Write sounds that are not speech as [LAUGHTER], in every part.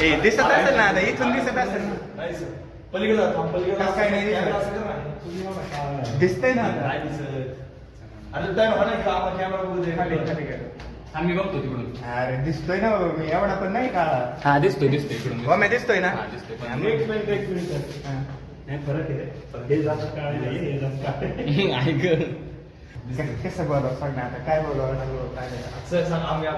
ए दिसत असेल ना आता इथून दिसत असेल ना नाही सर पलीकडे जा, थांब, पलीकडे जा. कसं काय नाही दिसत? कॅमेरा असं कर ना. दिसतंय ना आता. नाही दिसत. अरे टाइम हा नाही का आपण कॅमेरा बघू दे खाली, खाली गेलं. आम्ही बघतो तिकडून अरे दिसतोय ना मी एवढा पण नाही का हा दिसतोय दिसतोय इकडून हो मी दिसतोय ना हा, दिसतोय पण एक मिनिट एक मिनिट हा. नाही फरक आहे पण हे जास्त काळे नाही हे जास्त काळे ऐक क- कसं बोलावं? आता. काय बोलावं? लागलं, काय नाही. सांग. आम्ही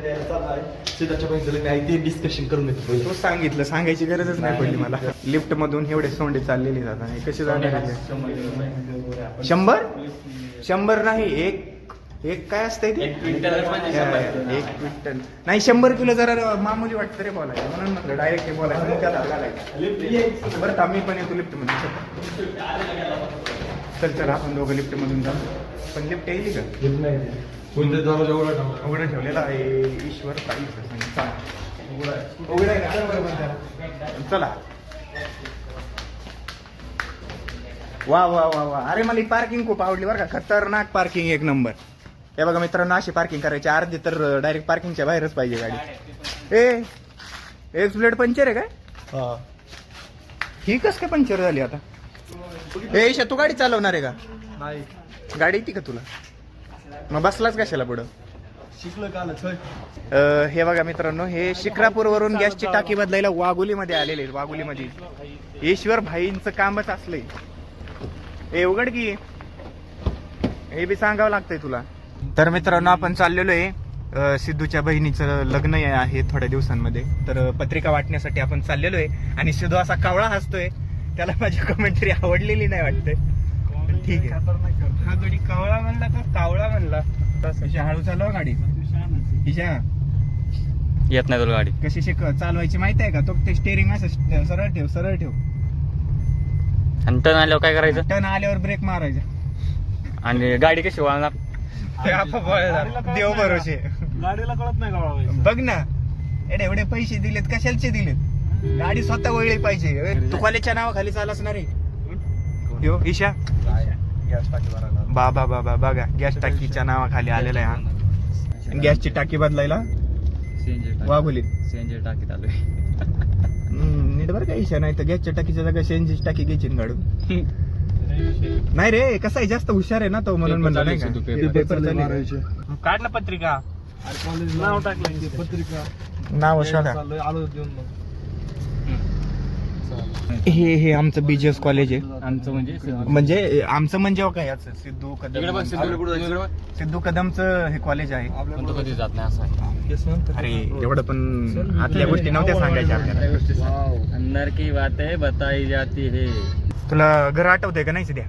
द्यायला ते डिस्कशन करून येतो. तू सांगितलं. सांगायची गरजच नाही पडली मला. लिफ्ट मधून एवढे सोंडे चाललेली जातात. हे कशी जाणार आहे? शंभर शंभर नाही एक एक काय असतंय ते? एक क्विंटल म्हणजे नाही शंभर किलो जरा मामूली वाटतं रे बोलायचं म्हणून म्हटलं डायरेक्ट हे बोलायचं. त्यात घालायचं. बरं मी पण येतो लिफ्टमध्ये चल चल आपण दोघं लिफ्ट मधून जाऊ. पण लिफ्ट येईल का? कोणत्या दरवाजा उघडा ठेवला उघडं ठेवलेला आहे. ईश्वर काही चला. उघडा आहे. चल वा वा वा वा. अरे मला पार्किंग खूप आवडली बरं का. खतरनाक पार्किंग एक नंबर हे बघा मित्रांनो अशी पार्किंग करायची. अर्धी तर डायरेक्ट पार्किंगच्या बाहेरच पाहिजे गाडी. ए एक प्लेट पंचर आहे काय? हा. ही कस काय पंचर झाली आता? ए ईशा तू गाडी चालवणार आहे का? नाही. गाडी येते का तुला? मग बसलाच कशाला पुढं? शिकलं काल छय अ, हे बघा मित्रांनो हे शिक्रापूरवरून गॅसची टाकी बदलायला वाघोलीमध्ये आलेले आहेत, वाघोलीमध्ये. ईश्वर भाईंचं कामच असलंय. ए उघड की. हे बी सांगावं लागतंय तुला. तर मित्रांनो आपण चाललेलो आहे. अ, सिद्धूच्या बहिणीचं लग्न आहे थोड्या दिवसांमध्ये. तर पत्रिका वाटण्यासाठी आपण चाललेलो आहे. आणि सिद्धू असा कावळा हसतोय. त्याला माझी कमेंटरी आवडलेली नाही वाटते ठीक आहे. हा गडी कावळा म्हणला का कावळा म्हणला. हळू चालवा गाडी. हिशा येत नाही तुला गाडी. कशी शिक चालवायची माहिती आहे का? तो ते स्टेअरिंग असं सरळ ठेव सरळ ठेव. आणि टर्न आल्यावर काय करायचं? टर्न आल्यावर ब्रेक मारायचा. आणि गाडी कशी वळणार. देव भरोसे. गाडीला कळत नाही बघ ना. एवढे एवढे पैसे दिलेत कशालचे दिलेत? गाडी स्वतः वळली पाहिजे. तू कॉलेजच्या नावाखाली चालच ना रे. यो ईशा. गॅस टाकी भरायला. बाबा बाबा बघा गॅस टाकीच्या नावाखाली आलेला आहे हा. गॅसची टाकी बदलायला? वाघोलीत सीएनजी टाकीत आलोय. नीट बरं का ईशा नाही तर गॅसच्या टाकीच्या जागा सीएनजी टाकी घ्यायची गाडून. नाही रे कसा आहे? जास्त हुशार आहे ना तो म्हणून म्हणला नाही का? पेपर काढ ना पत्रिका? नाव टाकलं पत्रिका. नाव शोधा. आलो देऊन मग. हे हे आमचं बीजीएस कॉलेज आहे आमचं म्हणजे. म्हणजे आमचं म्हणजे हो काय याचं सिद्धू इकडे बघ कदम सिद्धू इकडे बघ. सिद्धू कदमचं हे कॉलेज आहे पण तो कधी जात नाही असं आहे. केस नंतर. अरे एवढं पण आतल्या गोष्टी नव्हत्या सांगायच्या आपल्याला. अंदर की बातें बताई जाती है तुला घर आठवतंय का नाही सध्या?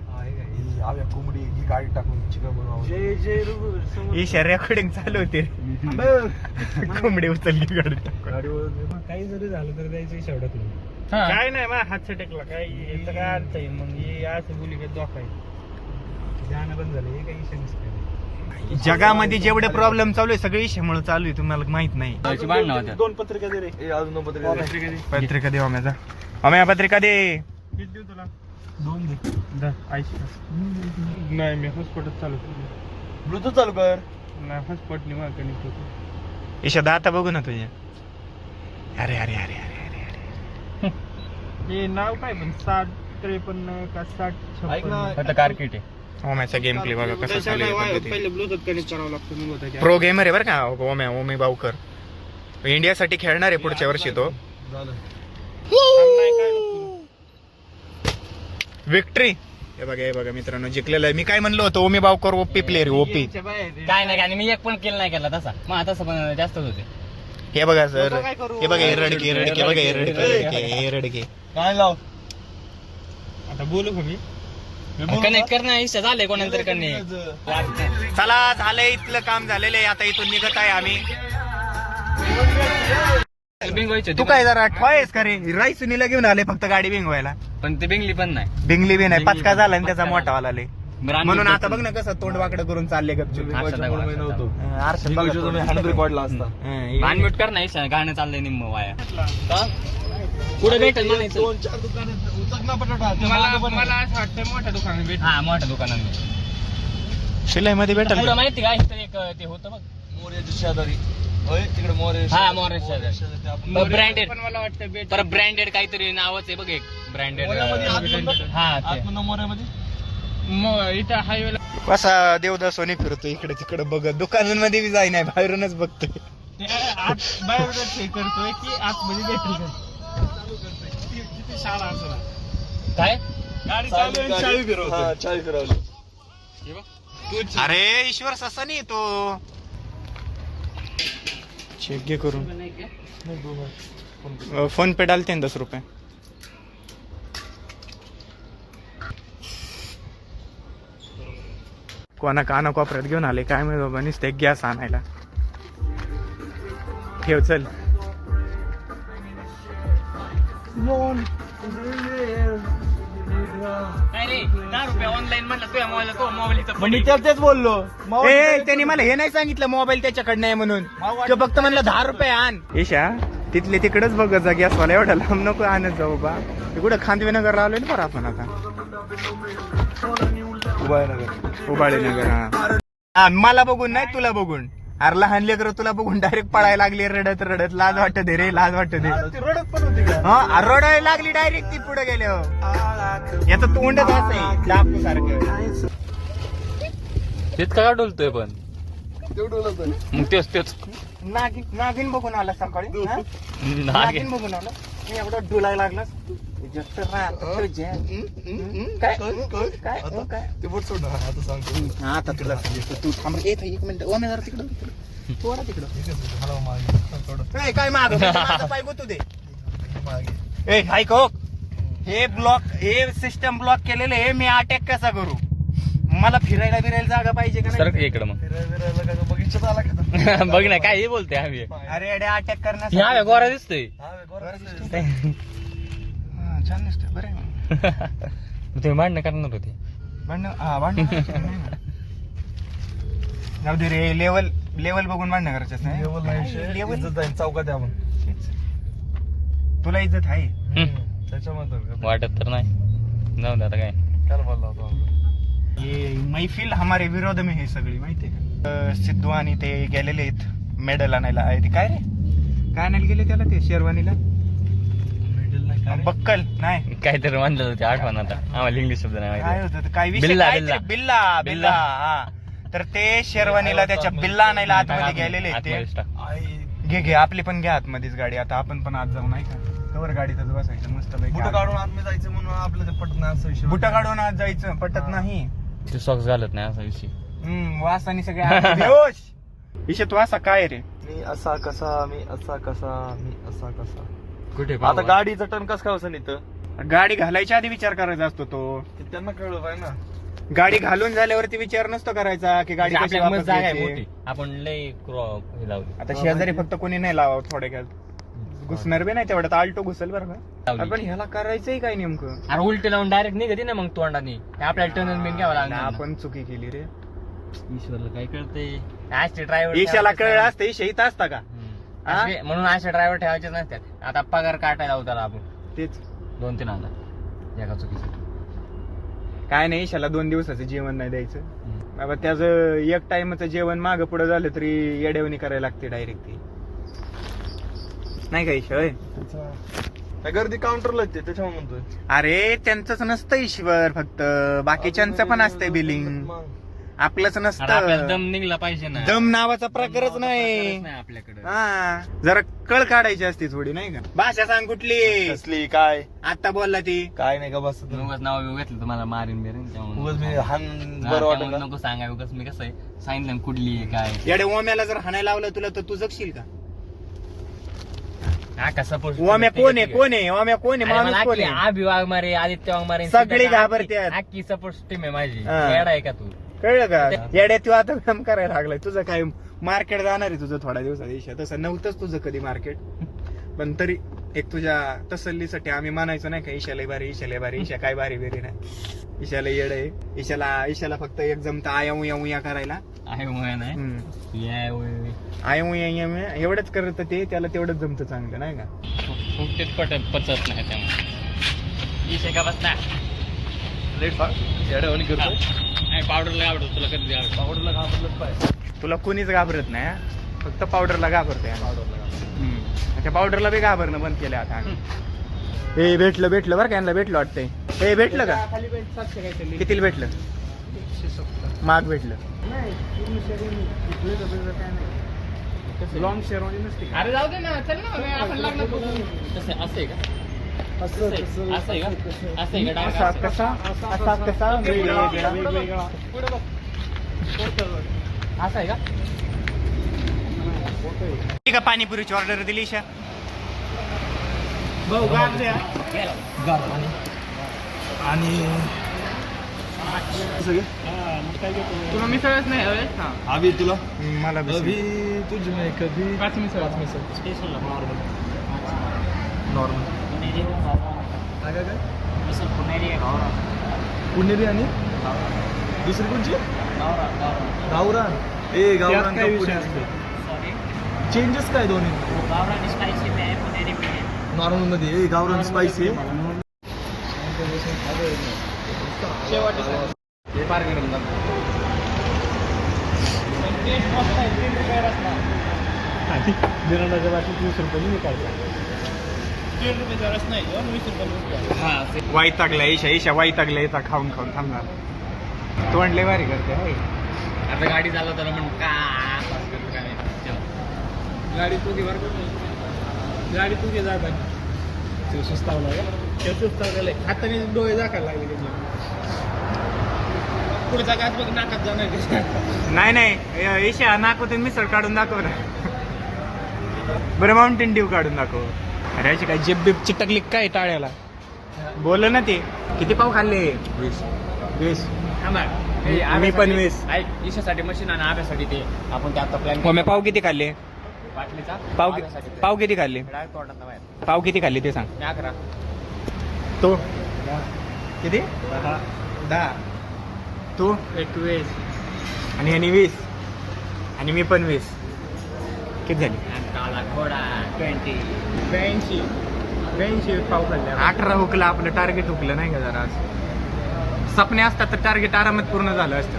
ही कोंबडी ही गाडी टाकून चिकन बनवावं जय जय ही रेकॉर्डिंग चालू होते कोंबडी उचलली गाडी टाकून. गाडीवर काही जरी झालं तर द्यायचं शेवटात काय नाही मग हात टेकला काय याचं काय अर्थ आहे? मग हे असं बोली काय धोका आहे. ध्यान बंद झालं हे काही जगामध्ये जेवढे प्रॉब्लेम चालू आहे सगळे इशामुळे चालू आहे तुम्हाला माहीत नाही. त्याची भांडणं होत्या. दोन पत्रिका दे रे. अजून दोन पत्रिका दे. पत्रिका दे. ओम्याचा ओम्या पत्रिका दे. तुला? दोन दे. नाही मी हॉस्पिटल चालू ब्लूटूथ चालू कर. नाही हॉस्पिटल कनेक्ट होतो ईशा दाता बघू ना तुझ्या. अरे अरे अरे अरे. हे नाव काय पण? साठ त्रेपन्न का साठ ना फक्त कारकीट आहे. ओम्याचा गेम प्ले बघा कसा चालू आहे पद्धती. पहिले ब्लूटूथ कनेक्ट करावं लागतं मग होतं प्रो गेमर आहे बरं का ओम्या ओमी बावकर. इंडियासाठी खेळणार आहे पुढच्या वर्षी तो. विक्ट्री हे बघा हे बघा मित्रांनो जिंकलेलं आहे. मी काय म्हणलो होतो? Omi Bavkar OP player OP. काय नाही काय मी एक पण केलं नाही केला तसा. मग तसं पण जास्तच होते. हे बघा सर. हे बघा हे रडके हे रडके बघा हे रडके रडके, हे रडके. काय लाव? आता बोलू का मी? कनेक्ट करणं इच्छा झालंय कोणानंतर कनेक्ट. चला झालंय इथलं काम झालेलं आहे. आता इथून निघत आहे आम्ही. बिंगवायचे तू काय जरा ठोयस का रे? राई सुनीला घेऊन आले फक्त गाडी बिंगवायला. पण ते बिंगली पण नाही. बिंगली बी नाही. पाचका झाला आणि त्याचा मोठा वाला लय. म्हणून आता बघ ना कसं तोंड वाकडं करून चालले गपचूप. आरशात बघा तुम्ही रेकॉर्डला असता. अनम्यूट कर नाही गाणं चाललंय निम्म वाया. पुढे भेटेल म्हणायचं? दोन चार दुकान उचक ना बटाटा ते मला मागं पण आहे. मला असं वाटतं मोठ्या दुकानात भेट हा मोठ्या दुकानांमध्ये शिलाई मध्ये भेटल माहिती का इथं एक ते होतं बघ. मोर्याच्या शेजारी. तिकडे मोरे हा ब्रँडेड पण मला वाटतं ब्रँडेड काहीतरी नावच आहे बघ एक. ब्रँडेड आतमध्ये हा मोऱ्यामध्ये इथं हायवेला कसा देवदास सोनी फिरतो इकडे तिकडे बघत. दुकानांमध्ये बी जाई नाही बाहेरूनच बघतोय. आत हे करतोय की आतमध्ये भेटेल का किती शाळा असं काय? गाडी चालू आहे आणि चावी फिरवतोय. हा चावी फिरवली. हे बघ. अरे ईश्वर ससा नाही तो चेक घे करून. फोन पे डालते ना दस रुपये. कोणा काना कोपऱ्यात घेऊन आले? काय माहिती बाबा नुसते गॅस आणायला. ठेव चल. मी त्याला तेच बोललो. ए त्यांनी मला हे नाही सांगितलं मोबाईल त्याच्याकडनं आहे म्हणून. तो फक्त म्हणलं दहा रुपये आण. ईशा तिथले तिकडेच बघ जा गॅसवाला एवढा लांब नको आणत जाऊ बा कुठं खांदवीनगर आलोय ना बरं आपण आता. उबाळे नगर हा. हा, मला बघून नाही तुला बघून. अरे लहान लेकर तुला बघून डायरेक्ट पळायला लागली रडत रडत. लाज वाटत रे लाज वाटत दे रडत पण होती का? हा रडायला लागली डायरेक्ट ती पुढे गेल्यावर याचं तोंडच असं आहे सारखं. तेच का डोलतोय पण. तेवढं होतं मग तेच तेच. नागिन नागिन बघून आला सकाळी हा? नागे नागिन बघून आला? एवढं डुलायला लागला जास्त. काय? काय? हो, काय? ते बोट सोड ना आता सांगतो. हा, आता तुला. तू थांब. थांब. एक मिनिट. ओमे जरा तिकडं थोडा. काय माग? [LAUGHS] माझं पाय गुतू दे. ए हो. हे ब्लॉक हे सिस्टम ब्लॉक केलेलं आहे. मी अटॅक कसा करू? मला फिरायला बिरायला जागा पाहिजे का सर नाही इकडं मग फिरायला का [LAUGHS] बघ ना काय हे बोलते आम्ही अरे अरे अटॅक ह्या करण्यासाठी गोरा दिसतोय हा गोरा दिसतोय. हा, छान दिसतोय बरं. [LAUGHS] तुम्ही मांडणं करणार होते भांडण हा भांडण करायचं नाही ना. जाऊ दे रे लेवल लेवल बघून भांडण करायचं नाही लेवल नाही विषय. लेवल इज्जत जाईल चौकात आहे आपण तुला इज्जत आहे हम्म. त्याच्यामध्ये? वाटत तर नाही जाऊ दे आता काय काल बोलला होता आपण. ये मैफिल हमारे विरोध में है सगळी माहितीये का? अं, सिद्धू आणि ते गेलेले आहेत मेडल आणायला. आहे ते काय रे? काय आणायला गेले त्याला ते शेरवानीला? बक्कल नाही. काहीतरी म्हणलं होते आठवण आता. आम्हाला इंग्लिश शब्द नाही काय माहिती होतं? ते? काय विषय? बिल्ला, बिल्ला. तरी? बिल्ला. हा. तर ते शेरवानीला त्याच्या बिल्ला आणायला आतमध्ये गेलेले आहेत ते. घे घे आपली पण घ्या आतमध्येच गाडी. आता आपण पण आत जाऊ नाही का? कवर गाडीतच बसायचं मस्त बुट काढून आतमध्ये जायचं म्हणून आपलं ते पटत नाही असं विषय बुट काढून आत जायचं पटत. नाही. ते सॉक्स घालत नाही असा विषय. हम्म वासानी सगळे बेहोश इशे तू असा काय रे? मी असा कसा मी असा कसा मी असा कसा. कुठे आता गाडीचं टर्न कस काय असं इथं? गाडी घालायच्या आधी विचार करायचा असतो तो. ते त्यांना कळलं पाहिजे ना. गाडी घालून झाल्यावरती विचार नसतो करायचा की गाडी कशी आपल्या वापस जागा आहे घ्यायची. मोठी. आपण लय क्रॉ- हे लावली. आता शेजारी फक्त कोणी नाही लावा थोड्यात घुसणार बी नाही तेवढ्यात आल्टो घुसल बरं का. आपण ह्याला करायचंय काय नेमकं? अरे उलटे लावून डायरेक्ट निघते ना मग तोंडाने. आपल्याला टर्न बिन घ्यावं लागणार ना. आपण चुकी केली रे. ईश्वरला काय कळते ड्रायव्हर ईशाला कळलं असतं ईशा इथं असता का? म्हणून असे ड्रायव्हर ठेवायचे नसतात. आता पगार काटायला होता आपण. तेच. दोन तीन हजार. एका चुकीसाठी काय नाही ईशाला दोन दिवसाचं जेवण नाही द्यायचं. बाबा त्याचं एक टाइमचं जेवण मागं पुढे झालं तरी येडेवणी करायला लागते डायरेक्ट ती. नाही का ईशा होय त्या गर्दी काउंटरला ते त्याच्यामुळे म्हणतोय. अरे त्यांचंच नसतं ईश्वर फक्त. बाकीच्यांचं पण असतंय बिलिंग. आपलंच अरे आपल्याला नसतं दम निघला पाहिजे ना. दम नावाचा प्रकारच नाही. नाही आपल्याकडे. हा. जरा कळ काढायची असते थोडी नाही का? भाषा सांग कुठली? कसली काय? आता बोलला ती. काय नाही का बस उगाच नाव बिव घेतलं तुम्हाला मारीन बिरीन उगाच मी हान हा, बरं वाटत त्यामुळे नको सांगाय उगाच मी कसं आहे सांगितलं ना कुठली आहे काय येडे ओम्याला जर हाणायला लावलं तुला तर तू जगशील का? हा का सपोज ओम्या कोण आहे कोण आहे ओम्या कोण आहे माणूस कोण? आहे आभी वाघमारे आदित्य वाघमारे सगळी घाबरत्यात. आखी सपोर्ट टीम आहे माझी. हा. येडा आहे का तू? कळलं का? येड्या तू आता काम करायला लागलाय. तुझं काय मार्केट जाणार आहे तुझं थोड्या दिवसात ईशा तसं नव्हतंच तुझं कधी मार्केट पण तरी एक तुझ्या तसल्लीसाठी आम्ही म्हणायचो नाही का ईशाला बारी ईशाला बारी ईशा काय बारी बेरी नाही. ईशाला येड आहे. ईशाला ईशाला फक्त एक जमतं आया उया उया करायला. आहे नाही. हम्म. या. आया उया उया उया एवढंच करत ते त्याला तेवढंच जमतं चांगलं नाही का? फुकटेच पट पचत नाही त्यामुळे. का लेट येड्यावानी करतोय. पावडरला आवडतो तुला कधी आवडतो? पावडरला घाबरलंच पाहिजे तुला कोणीच घाबरत नाही हा? फक्त पावडरला घाबरतोय हम्म. त्या पावडरला बी घाबरणं बंद केलं आता आम्ही. हे भेटलं भेटलं बरं का यांना भेटलं वाटतंय. हे भेटलं का? खाली बेट सातशे काहीतरी. कितीला भेटलं? माग भेटलं. नाही पूर्ण काय नाही. लॉंग शेअरवानी नसते अरे जाऊ दे ना चल ना मग आपण लग्न करू. कसं असं आहे का? असं असं आहे का? असं आहे का? असा कसा असा कसा वेगळा वेगवेगळा पुढे बघ पुढचं बघ. असं आहे का? ठीक आहे पाणीपुरीची ऑर्डर दिली शा भाऊ गार द्या. आणि सगळे? तुला मिसळच नाही हवे? हा. अभि तुला? मला अभि तुझ में कभी पाच मिसळ. पाच मिसळ. स्पेशल नॉर्मल नॉर्मल पुणेरी आणि? दुसरी कोणची? गावरान ए गावरान काय चेंजेस काय दोन्ही? आहे नॉर्मलमध्ये. ए गावरान स्पायसी हे करेल बिराडाच्या बाटलीत वीस रुपये हो, हां वाईट टाकला ईशा ईशा वाईट टाकला येता खाऊन खाऊन थांबणार. तोंडले भारी करते हाय. आता गाडी चालव तर म्हण का करतो. गाडी तू घे बरं? गाडी तू घे जा तो सुस्तावला ते आहे हाताने डोळे दाखायला लागले त्याचे पुढचा गाच बघ नाकात जाणार? नाही नाही. ईशा नाकोतून मिसळ काढून दाखव ना. बरं माउंटेन ड्यू काढून दाखव. अरे अशी काय जेब बीब चिटकली काय टाळ्याला? बोल ना ते. किती पाव खाल्ले? वीस. हे मी आब्यासाठी- पण वीस. ऐक ईशासाठी मशीन आणि आब्यासाठी ते आपण ते आता प्लॅन पाव किती खाल्ले? पाव ते. पाव किती खाल्ले? पाव किती खाल्ले ते सांग. अकरा. तो? किती? दहा. तू? एकवीस. आणि ह्यानी वीस. आणि मी पण वीस. किती झाली? आणि ट्वेंटी ब्याऐंशी. ब्याऐंशी पाव खाल्ले. अठरा हुकलं आपलं टार्गेट हुकलं नाही का जरा? आज सपने असतात तर टार्गेट आरामात पूर्ण झालं असतं.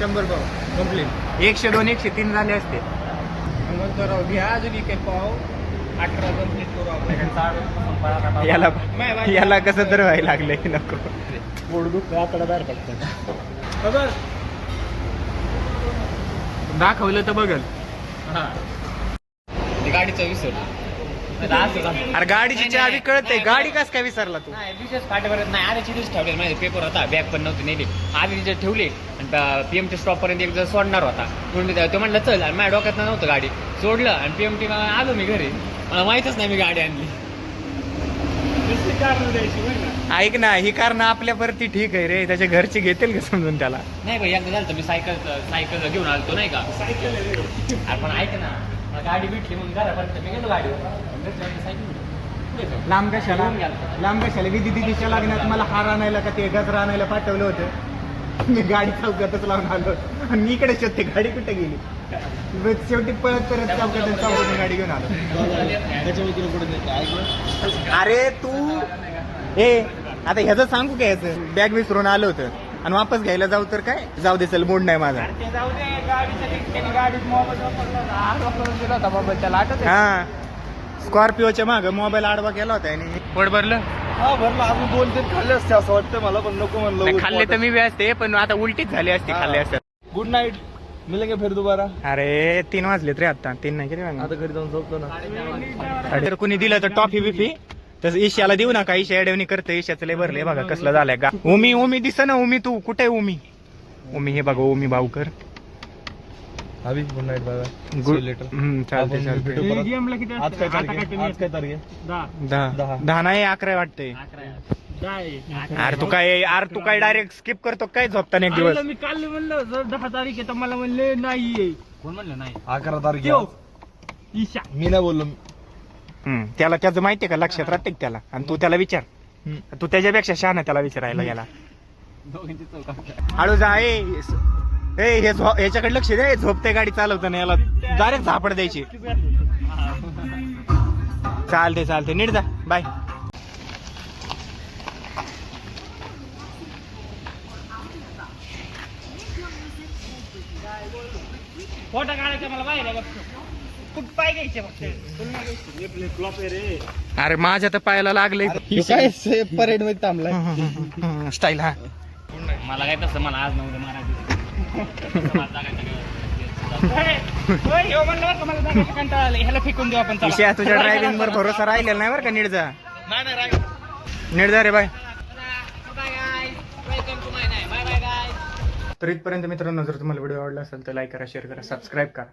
शंभर पाव. कंप्लीट एकशे दोन एकशे तीन झाले असते. म्हणतो राव घ्या अजून एक पाव. अठरा आपण याला. याला कसं तर व्हायला लागलंय नको. पोट दुखतं आकडा बाहेर पडतं खबर. दाखवलं तर बघल. गाडीचं विसरलं. झालं. [LAUGHS] अरे गाडीची चावी कळते गाडी. कस काय विसरला तू? नाही विशेष फाटेवर नाही. आधी दिवस ठेवले माहिती पेपर होता बॅग पण नव्हती नेली. आधी तिथे ठेवले आणि पीएमटी स्टॉप पर्यंत एक जण सोडणार होता. म्हणून तो म्हणलं चल. आणि माझ्या डोक्यात नव्हतं गाडी. सोडलं आणि पीएमटी आलो मी घरी. मला माहितच नाही मी गाडी आणली. ऐक ना ही कारण आपल्यावरती ठीक आहे रे. त्याच्या घरचे घेतील का समजून त्याला? नाही भाई एकदा झालं मी सायकल सायकल घेऊन आलतो नाही का? सायकल पण ऐक ना मला गाडी भेटली म्हणून घरापर्यंत मी गेलो गाडीवर. सायकल. लांब कशाला. लांब कशाला? विधी दिदीच्या लग्नात मला हार आणायला का ते गजरा आणायला पाठवलं होतं? मी गाडी चौकातच लावून आलो. आणि मी इकडे शोधते गाडी कुठे गेली? शेवटी पळत परत चौकात चौकातून गाडी घेऊन आलो. अरे तू ए आता ह्याचं सांगू काय ह्याचं बॅग विसरून आलं होतं. आणि वापस घ्यायला जाऊ तर काय? जाऊ दे चल मूड नाही माझा? हा. स्कॉर्पिओच्या माग मोबाईल आडवा केला होता आणि पोट भरलं? हा भरला. अजून दोन तीन खाल्ले असते असं वाटतं मला पण नको म्हणलं खाल्ले तर मी बी असते पण आता उलटीच झाली असते खाल्ले असते गुड नाईट मिलेंगे फिर दोबारा? अरे तीन वाजलेत रे आता. तीन नाही किती वाजले? आता घरी जाऊन झोपतो ना. जर कुणी दिलं तर टॉफी बिफी? तसं ईशाला देऊ नका ईशा अडवणी करते ईशाचं लय भरले बघा कसलं झालंय. का उमी उमी दिस ना उमी तू. कुठे आहे उमी? उमी हे बघा उमी भाऊकर. अभि good night bye bye good later आज? काय तारीख आहे? आज काय तारीख आहे? दहा. नाही अकरा आहे. अरे तू काय अरे तू काय डायरेक्ट स्किप करतो काय झोपताना एक दिवस? मी काल म्हणलं जर दहा तारीख आहे तर मला म्हणले नाही कोण म्हणलं नाही? अकरा तारीख आहे त्यो आज. ईशा. मी नाही बोललो. हम्म, त्याला त्याचं माहितीये का? लक्षात राहते का त्याला? आणि तू त्याला विचार. हम्म. तू त्याच्यापेक्षा शहाणा त्याला विचारायला गेला दोघांची हळू जा ए ए, हे झो- ह्याच्याकडे लक्ष दे झोपते गाडी चालवताना याला डायरेक्ट झापड द्यायची. चालते चालते नीट जा. बाय फोटा काढायचा मला बाहेर आहे बघतो. कुठ पाय घ्यायचे फक्त. अरे माझ्या तर पायाला लागले काय परेडमध्ये थांबलाय? स्टाईल हा. मला काय तसं मला आज नव्हतं महाराज ह्याला फेकून देऊ आपण तुझ्या ड्रायव्हिंग वर भरोसा राहिलेला नाही बरं का नीटचा निर्जा रे बाय. तर इथपर्यंत मित्रांनो जर तुम्हाला व्हिडिओ आवडला असेल तर लाईक करा शेअर करा सबस्क्राईब करा.